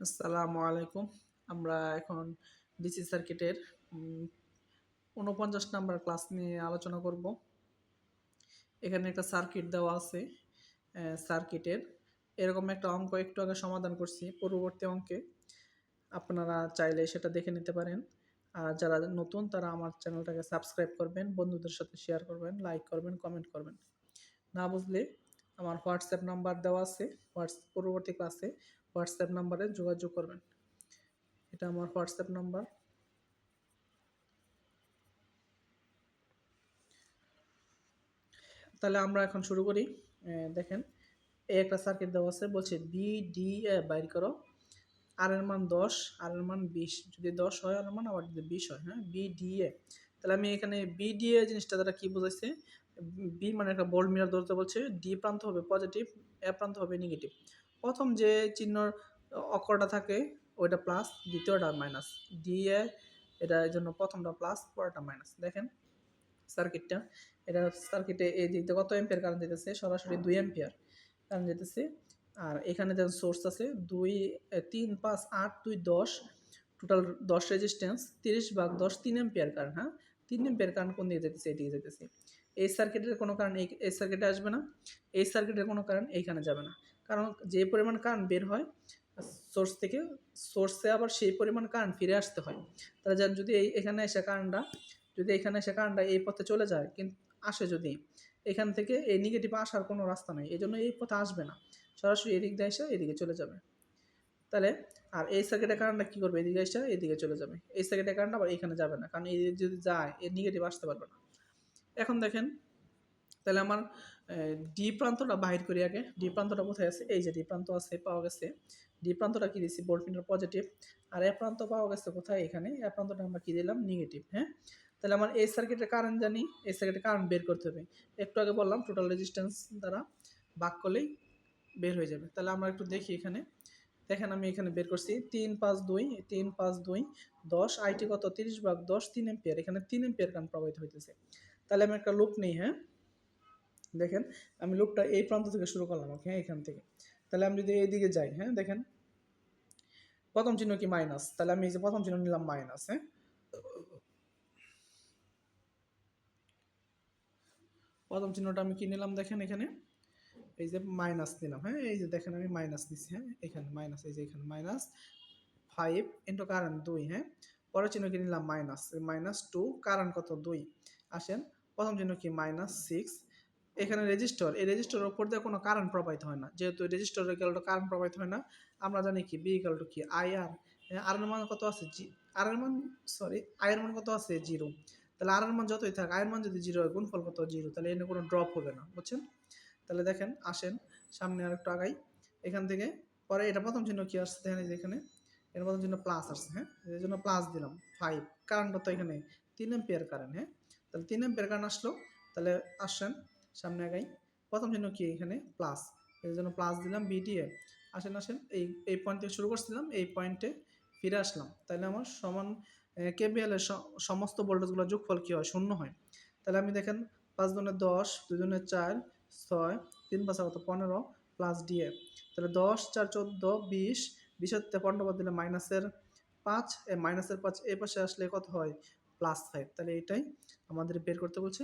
আসসালামু আলাইকুম। আমরা এখন ডিসি সার্কিটের উনপঞ্চাশ নাম্বার ক্লাস নিয়ে আলোচনা করব। এখানে একটা সার্কিট দেওয়া আছে সার্কিটের। এরকম একটা অঙ্ক একটু আগে সমাধান করছি, পূর্ববর্তী অঙ্কে। আপনারা চাইলে সেটা দেখে নিতে পারেন। আর যারা নতুন, তারা আমার চ্যানেলটাকে সাবস্ক্রাইব করবেন, বন্ধুদের সাথে শেয়ার করবেন, লাইক করবেন, কমেন্ট করবেন। না বুঝলে আমার হোয়াটসঅ্যাপ নাম্বার দেওয়া আছে, হোয়াটস, পূর্ববর্তী ক্লাসে। হোয়াটসঅ্যাপ নাম্বারে যোগাযোগ করবেন। এটা আমার হোয়াটসঅ্যাপ নাম্বার। তাহলে আমরা এখন শুরু করি। দেখেন এই একটা সার্কিট দেওয়া আছে, বলছে বি ডি এ বাইর করো। আর এর মান দশ আর এর মান বিশ। যদি দশ হয় আর এর মান, আবার যদি বিশ হয় হ্যাঁ? বি ডি এ তাহলে আমি এখানে বি ডি এ জিনিসটা দ্বারা কী বোঝাইছে? বি মানে একটা বোল্ড মিরার ধরতে বলছে। ডি প্রান্ত হবে পজিটিভ এ প্রান্ত হবে নেগেটিভ প্রথম যে চিহ্ন অক্ষরটা থাকে, ওইটা প্লাস দ্বিতীয়টা মাইনাস দিয়ে এটা এই জন্য প্রথমটা প্লাস পরেরটা মাইনাস দেখেন সার্কিটটা এটা সার্কিটে এই দিকতে কত এম্পিয়ার কারেন্ট যেতেছে? সরাসরি দুই এম্পিয়ার কারেন্ট যেতেছে। আর এখানে যেন সোর্স আছে দুই তিন, পাঁচ, আট, দুই, দশ। টোটাল দশ রেজিস্ট্যান্স তিরিশ ভাগ দশ, তিন এম্পিয়ার কারেন্ট হ্যাঁ? তিন এম্পিয়ার কারেন্ট কোন দিকে যেতেছে? এদিকে যেতেছে। এই সার্কিটের কোনো কারণ এই সার্কিটে আসবে না। এই সার্কিটের কোনো কারণ এইখানে যাবে না। কারণ যে পরিমাণ কারেন্ট বের হয় সোর্স থেকে সোর্সে আবার সেই পরিমাণ কারেন্ট ফিরে আসতে হয়। তাহলে যার যদি এই, এখানে এসে কারেন্টটা যদি এখানে এসে কারেন্টটা এই পথে চলে যায়, কিন্তু আসে যদি, এখান থেকে এই নেগেটিভ আসার কোনো রাস্তা নেই, এই জন্য এই পথে আসবে না। সরাসরি এদিক দিয়ে এসে এদিকে চলে যাবে। তাহলে, আর এই সার্কিটের কারেন্টটা কী করবে? এদিকে এসে এদিকে চলে যাবে। এই সার্কিটের কারেন্ট আবার এখানে যাবে না, কারণ এই যদি যায় এর নেগেটিভ আসতে পারবে না। এখন দেখেন তাহলে আমার ডি প্রান্তটা বাহির করি আগে। ডি প্রান্তটা কোথায় আছে? এই যে ডি প্রান্ত আছে, পাওয়া গেছে। ডি প্রান্তটা কি দিচ্ছি বোল্টপিনের পজিটিভ আর এ প্রান্ত পাওয়া গেছে কোথায়? এখানে। এ প্রান্তটা আমরা কি দিলাম? নেগেটিভ হ্যাঁ? তাহলে আমার এই সার্কিটের কারেন্ট জানি। এই সার্কিটের কারেন্ট বের করতে হবে। একটু আগে বললাম টোটাল রেজিস্ট্যান্স দ্বারা বাক করলেই বের হয়ে যাবে। তাহলে আমরা একটু দেখি এখানে। দেখেন আমি এখানে বের করছি। তিন পাঁচ দুই, তিন পাঁচ দুই, দশ আইটি কত? তিরিশ ভাগ দশ, তিন এম্পিয়ার এখানে তিন এম্পিয়ার কারেন্ট প্রবাহিত হইতেছে। তাহলে আমি একটা লুপ নেই হ্যাঁ? দেখেন, আমি লুপটা এই প্রান্ত থেকে শুরু করলাম ওকে হ্যাঁ এখান থেকে। তাহলে আমি যদি এইদিকে যাই হ্যাঁ দেখেন, প্রথম চিহ্ন কি মাইনাস তাহলে আমি এই যে প্রথম চিহ্ন নিলাম মাইনাস হ্যাঁ। প্রথম চিহ্নটা আমি কি নিলাম, দেখেন এখানে? এই যে মাইনাস নিলাম হ্যাঁ এই যে দেখেন আমি মাইনাস দিচ্ছি হ্যাঁ এখানে মাইনাস এই যে এখানে মাইনাস ফাইভ ইন্টু কারেন্ট দুই হ্যাঁ। পরের চিহ্ন কি নিলাম মাইনাস মাইনাস টু কারেন্ট কত দুই? আসেন, প্রথম চিহ্ন কি মাইনাস সিক্স এখানে রেজিস্টার এই রেজিস্টারের উপর দিয়ে কোনো কারেন্ট প্রবাহিত হয় না। যেহেতু রেজিস্টারের ইকাল কারেন্ট প্রবাহিত হয় না, আমরা জানি কি? বি ইকাল টু কি? আই আর আর এর মান কত আছে? জি আর এর মান সরি আই এর মান কত আছে? জিরো তাহলে আর এর মান যতই থাক আয়ের মান যদি জিরো হয় গুণফল কত? জিরো তাহলে এনে কোনো ড্রপ হবে না, বুঝছেন? তাহলে দেখেন, আসেন, সামনে আর একটু আগাই। এখান থেকে, পরে এটা প্রথম চিহ্ন কি আসছে? দেখেন এখানে এর প্রথম চিহ্ন প্লাস আসছে হ্যাঁ? এই জন্য প্লাস দিলাম ফাইভ কারেন্ট কত এখানে তিন এম্পিয়ার কারেন্ট হ্যাঁ? তাহলে তিন এম্পিয়ার কারেন্ট আসলো, তাহলে আসছেন সামনে আগাই। প্রথম চিহ্ন কি এখানে? প্লাস এই জন্য প্লাস দিলাম বিটিএ আসেন আসেন, এই এই পয়েন্ট থেকে শুরু করছিলাম, এই পয়েন্টে ফিরে আসলাম। তাহলে আমার সমান কেবিএলের সমস্ত ভোল্টেজগুলো যোগফল কী হয়? শূন্য হয়। তাহলে আমি দেখেন, পাঁচ জনের দশ, দুই চার, ছয়, তিন পাঁচ কত? পনেরো প্লাস ডিএ তাহলে দশ, চার, চোদ্দ, বিশ, বিশের পনেরো দিলে মাইনাসের পাঁচ, এ মাইনাসের পাঁচ, এ পাশে আসলে কত হয়? প্লাস ফাইভ তাহলে এটাই আমাদের বের করতে বলছে।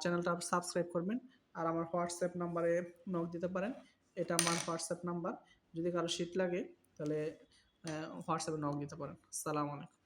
চ্যানেলটা সাবস্ক্রাইব করবেন আর আমার হোয়াটসঅ্যাপ নাম্বারে নক দিতে পারেন। এটা আমার হোয়াটসঅ্যাপ নাম্বার। যদি কারও শীত লাগে, তাহলে হোয়াটসঅ্যাপে নক দিতে পারেন। সালাম আলাইকুম।